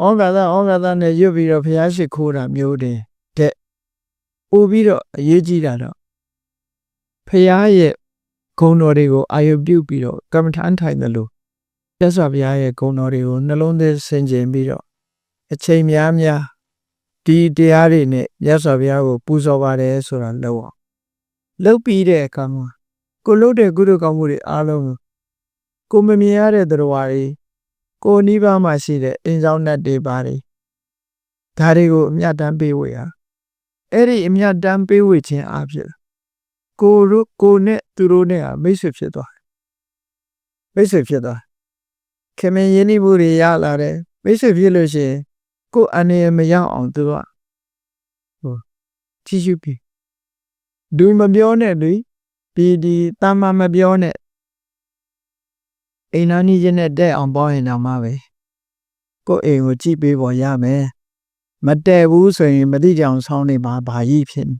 ဩဃာသဩဃာသနဲ့ရွတ်ပြီးတော့ဘုရားရှိခိုးတာမျိုးတင်တဲ့ပို့ပြီးတော့အရေးကြီးတာတော့ဘုရားရဲ့ဂုဏ်တော်တွေကိုအာရုံပြုပြီးတော့ကမ္မထမ်းထိုင်တယ်လို့မြတ်စွာဘုရားရဲ့ဂုဏ်တော်တွေကိုနှလုံးသွင်းဆင်ခြင်ပြီးတော့အချိန်များများဒီတရားတွေနဲ့မြတ်စွာဘုရားကိုပူဇော်ပါတယ်ဆိုတာလောက်အောင်လောက်ပြီးတဲ့အခါမှာကိုလုပ်တဲ့ကုသိုလ်ကောင်းမှုတွေအားလုံးကိုကိုမမြင်ရတဲ့သတ္တဝါတွေ ကိုနိဗ္ဗာန်မှာရှိတဲ့အိမ်ဆောင်နှတ်တွေပါတယ်ဒါတွေကိုအမြတ်တမ်းပေးဝေရအဲ့ဒီအမြတ်တမ်းပေးဝေခြင်းအဖြစ်ကိုတို့ကိုနဲ့သူတို့နဲ့ဟာမိတ်ဆွေဖြစ်သွားတယ်မိတ်ဆွေဖြစ်သွားခင်မင်းရင်းနှီးမှုတွေရလာတယ်မိတ်ဆွေဖြစ်လို့ရှိရင်ကိုယ်အနေနဲ့မရောက်အောင်သူကဟိုကြည့်ရှုပြီးဒူမပြောနဲ့လေဒီဒီတာမမပြောနဲ့ အိမ်နာနီးချင်းနဲ့တဲ့အောင်ပေါင်းရင်တော့မှပဲကိုယ့်အိမ်ကိုကြည့်ပေးပေါ်ရမယ်မတဲ့ဘူးဆိုရင်မတိကြအောင်ဆောင်းနေမှာဘာကြီးဖြစ်နေ